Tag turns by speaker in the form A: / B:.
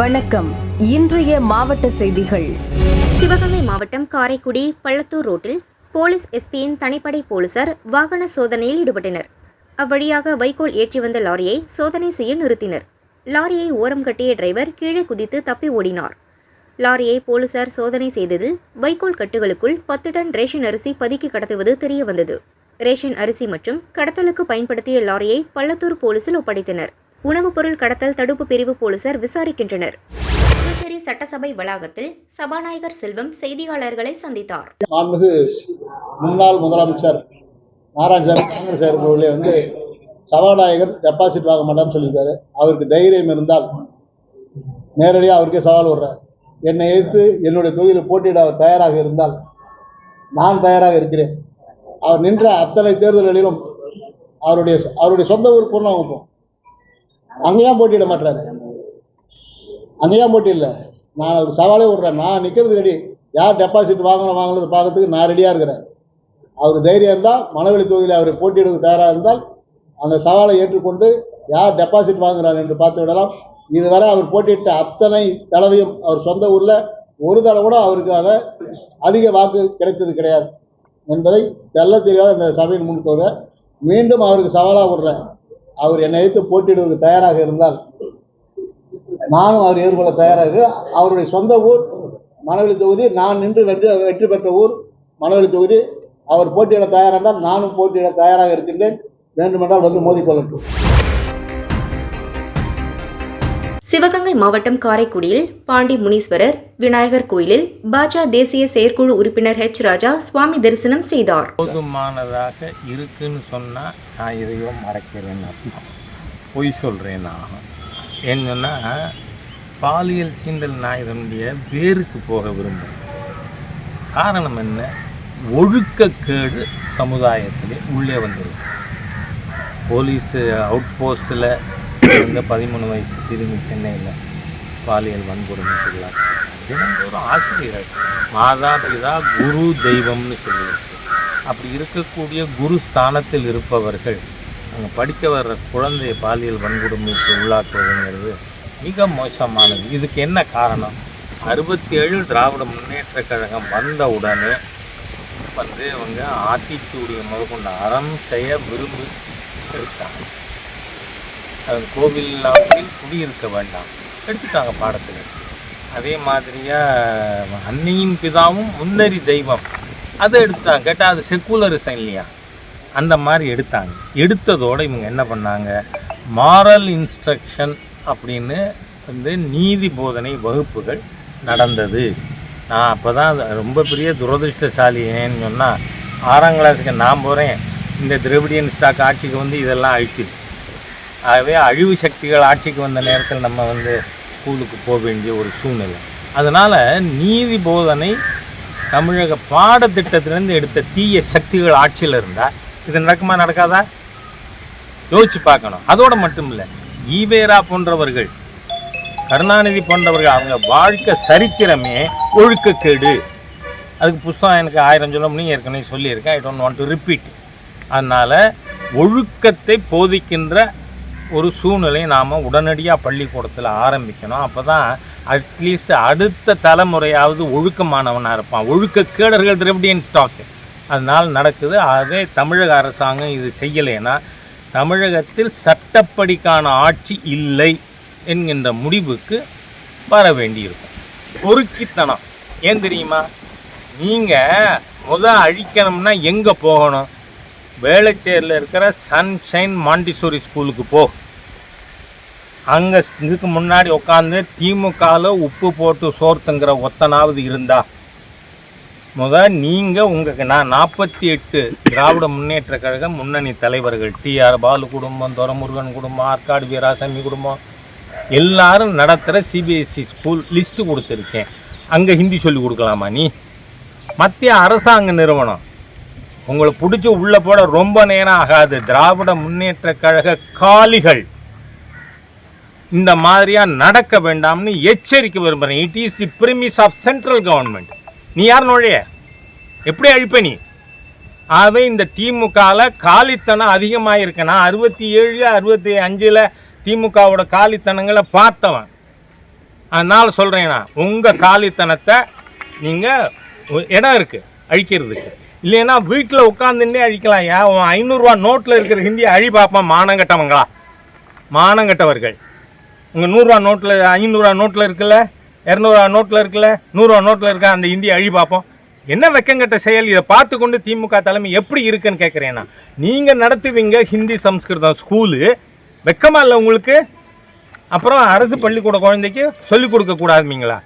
A: வணக்கம் இன்றைய மாவட்ட செய்திகள் சிவகங்கை மாவட்டம் காரைக்குடி பள்ளத்தூர் ரோட்டில் போலீஸ் எஸ்பியின் தனிப்படை போலீசார் வாகன சோதனையில் ஈடுபட்டனர் அவ்வழியாக வைகோல் ஏற்றி வந்த லாரியை சோதனை செய்ய நிறுத்தினர் லாரியை ஓரம் கட்டிய டிரைவர் கீழே குதித்து தப்பி ஓடினார் லாரியை போலீசார் சோதனை செய்ததில் வைகோல் கட்டுகளுக்குள் பத்து டன் ரேஷன் அரிசி பதுக்கி கடத்துவது தெரியவந்தது ரேஷன் அரிசி மற்றும் கடத்தலுக்கு பயன்படுத்திய லாரியை பள்ளத்தூர் போலீசில் ஒப்படைத்தனர் உணவுப் பொருள் கடத்தல் தடுப்பு பிரிவு போலீசார் விசாரிக்கின்றனர் புதுச்சேரி சட்டசபை வளாகத்தில் சபாநாயகர் செல்வம் செய்தியாளர்களை சந்தித்தார்
B: முன்னாள் முதலமைச்சர் நாராயணசாமி வந்து சபாநாயகர் டெபாசிட் வாங்க மாட்டான்னு சொல்லியிருக்காரு அவருக்கு தைரியம் இருந்தால் நேரடியாக அவருக்கே சவால் விடுறார் என்னை எதிர்த்து என்னுடைய தொகுதியில் போட்டியிட அவர் தயாராக இருந்தால் நான் தயாராக இருக்கிறேன் அவர் நின்ற அத்தனை தேர்தல்களிலும் அவருடைய அவருடைய சொந்த ஊர் பூர்ணாகும் அங்கே ஏன் போட்டியிட மாட்டாரு அங்கே ஏன் போட்டி இல்லை நான் ஒரு சவாலே விடுறேன் நான் நிற்கிறது ரெடி யார் டெபாசிட் வாங்கணும் வாங்கணும் பார்க்கறதுக்கு நான் ரெடியாக இருக்கிறேன் அவர் தைரியம் இருந்தால் மனவெளி தொகுதியில் அவர் போட்டியிடுவது தயாராக இருந்தால் அந்த சவாலை ஏற்றுக்கொண்டு யார் டெபாசிட் வாங்குகிறார் என்று பார்த்து விடலாம் இதுவரை அவர் போட்டியிட்ட அத்தனை தடவையும் அவர் சொந்த ஊரில் ஒரு தடவை கூட அவருக்கான அதிக வாக்கு கிடைத்தது கிடையாது என்பதை தெல்ல தெரியாத இந்த சபையின் முன் மீண்டும் அவருக்கு சவாலாக விடுறேன் அவர் என்னை எடுத்து போட்டியிடுவதற்கு தயாராக இருந்தால் நானும் அவர் எதிர்கொள்ள தயாராக அவருடைய சொந்த ஊர் மணவெளி தொகுதி நான் நின்று வெற்றி வெற்றி பெற்ற ஊர் மணவெளி தொகுதி அவர் போட்டியிட தயாராக இருந்தால் நானும் போட்டியிட தயாராக இருக்கின்றேன் வேண்டுமென்றால் வந்து மோதிக்கொள்ளட்டும்
A: சிவகங்கை மாவட்டம் காரைக்குடியில் பாண்டி முனீஸ்வரர் விநாயகர் கோயிலில் பாஜக தேசிய செயற்குழு உறுப்பினர் ஹெச் ராஜா சுவாமி தரிசனம் செய்தார்
C: போதுமானதாக இருக்குன்னு சொன்னா நான் இதையோ மறக்கிறேன் அர்த்தம் பொய் சொல்கிறேன் நான் என்னன்னா பாலியல் சீண்டல் நாயுடைய வேருக்கு போக விரும்புகிறேன் காரணம் என்ன ஒழுக்கக்கேடு சமுதாயத்திலே உள்ளே வந்துடும் போலீஸு அவுட் போஸ்ட்டில் இருந்த பதிமூணு வயசு சிறுமி சென்னையில் பாலியல் வன்கொடுமைக்குள்ளார் தினந்தோறும் ஆசிரியர் மாதா பிதா குரு தெய்வம்னு சொல்லியிருக்கு அப்படி இருக்கக்கூடிய குரு ஸ்தானத்தில் இருப்பவர்கள் அங்கே படிக்க வர்ற குழந்தைய பாலியல் வன்கொடுமைக்கு உள்ளாக்குவதுங்கிறது மிக மோசமானது இதுக்கு என்ன காரணம் அறுபத்தி ஏழு திராவிட முன்னேற்ற கழகம் வந்த உடனே வந்து இவங்க ஆத்திச்சூடியை முதற்கொண்டு அறம் செய்ய விரும்பி இருக்காங்க அது கோவில் ஆற்றில் குடியிருக்க வேண்டாம் எடுத்துட்டாங்க பாடத்தில் அதே மாதிரியாக அன்னையும் பிதாவும் முன்னறி தெய்வம் அதை எடுத்துட்டாங்க கேட்டால் அது செக்குலரிசம் இல்லையா அந்த மாதிரி எடுத்தாங்க எடுத்ததோடு இவங்க என்ன பண்ணாங்க மாரல் இன்ஸ்ட்ரக்ஷன் அப்படின்னு வந்து நீதி போதனை வகுப்புகள் நடந்தது நான் அப்போ தான் ரொம்ப பெரிய துரதிருஷ்டசாலி ஏன்னு சொன்னால் ஆறாம் கிளாஸுக்கு நான் போகிறேன் இந்த திரவிடியன் ஸ்டாக் ஆட்சிக்கு வந்து இதெல்லாம் அழிச்சிருச்சு ஆகவே அழிவு சக்திகள் ஆட்சிக்கு வந்த நேரத்தில் நம்ம வந்து ஸ்கூலுக்கு போக வேண்டிய ஒரு சூழ்நிலை அதனால் நீதி போதனை தமிழக பாடத்திட்டத்திலேருந்து எடுத்த தீய சக்திகள் ஆட்சியில் இருந்தால் இது நடக்குமா நடக்காதா யோசிச்சு பார்க்கணும் அதோடு மட்டும் இல்லை ஈவேரா போன்றவர்கள் கருணாநிதி போன்றவர்கள் அவங்க வாழ்க்கை சரித்திரமே ஒழுக்கக்கேடு அதுக்கு புஸ்தகம் எனக்கு ஆயிரம் சொல்ல முடியும் ஏற்கனவே சொல்லியிருக்கேன் I don't want to repeat அதனால் ஒழுக்கத்தை போதிக்கின்ற ஒரு சூழ்நிலையை நாம் உடனடியாக பள்ளிக்கூடத்தில் ஆரம்பிக்கணும் அப்போ தான் அட்லீஸ்ட் அடுத்த தலைமுறையாவது ஒழுக்கமானவனாக இருப்பான் ஒழுக்க கேடர்கள் திரவிடியன் ஸ்டாக்கு அதனால் நடக்குது ஆகவே தமிழக அரசாங்கம் இது செய்யலைன்னா தமிழகத்தில் சட்டப்படிக்கான ஆட்சி இல்லை என்கின்ற முடிவுக்கு வர வேண்டியிருக்கும் பொறுக்கித்தனம் ஏன் தெரியுமா நீங்கள் முத அழிக்கணும்னா எங்கே போகணும் வேளச்சேரியில் இருக்கிற சன்ஷைன் மாண்டிசோரி ஸ்கூலுக்கு போ அங்கே இதுக்கு முன்னாடி உட்காந்து திமுகவில் உப்பு போட்டு சோர்த்துங்கிற ஒத்தனாவது இருந்தா முத நீங்கள் உங்களுக்கு நான் நாற்பத்தி எட்டு திராவிட முன்னேற்ற கழக முன்னணி தலைவர்கள் டிஆர் பாலு குடும்பம் துரமுருகன் குடும்பம் ஆற்காடு வீராசாமி குடும்பம் எல்லாரும் நடத்துகிற சிபிஎஸ்சி ஸ்கூல் லிஸ்ட்டு கொடுத்துருக்கேன் அங்கே ஹிந்தி சொல்லி கொடுக்கலாமா நீ மத்திய அரசாங்க நிறுவனம் உங்களை பிடிச்சி உள்ளே போட ரொம்ப நேரம் ஆகாது திராவிட முன்னேற்ற கழக காலிகள் இந்த மாதிரியாக நடக்க வேண்டாம்னு எச்சரிக்கை விரும்புகிறேன் it is the premise of central government நீ யார் நுழைய எப்படி அழிப்ப நீ ஆகவே இந்த திமுகவில் காலித்தனம் அதிகமாக இருக்கனா அறுபத்தி ஏழு அறுபத்தி அஞ்சில் திமுகவோட காலித்தனங்களை பார்த்தவன் அதனால் சொல்கிறேன்னா உங்கள் காலித்தனத்தை நீங்கள் இடம் இருக்குது அழிக்கிறதுக்கு இல்லைன்னா வீட்டில் உட்காந்துன்னே அழிக்கலாம் ஏன் ஐநூறுரூவா நோட்டில் இருக்கிற ஹிந்தி அழி பார்ப்பான் மானங்கட்டவங்களா மானங்கட்டவர்கள் உங்கள் நூறுரூவா நோட்டில் ஐநூறுரூவா நோட்டில் இருக்குல்ல இரநூறுவா நோட்டில் இருக்குல்ல நூறுரூவா நோட்டில் இருக்க அந்த இந்தியை அழி பார்ப்போம் என்ன வெக்கங்கட்ட செயல் இதை பார்த்து கொண்டு திமுக தலைமை எப்படி இருக்குன்னு கேட்குறேன்னா நீங்கள் நடத்துவீங்க ஹிந்தி சம்ஸ்கிருதம் ஸ்கூலு வெக்கமாக இல்லை உங்களுக்கு அப்புறம் அரசு பள்ளிக்கூட குழந்தைக்கு சொல்லிக் கொடுக்கக்கூடாதுமீங்களா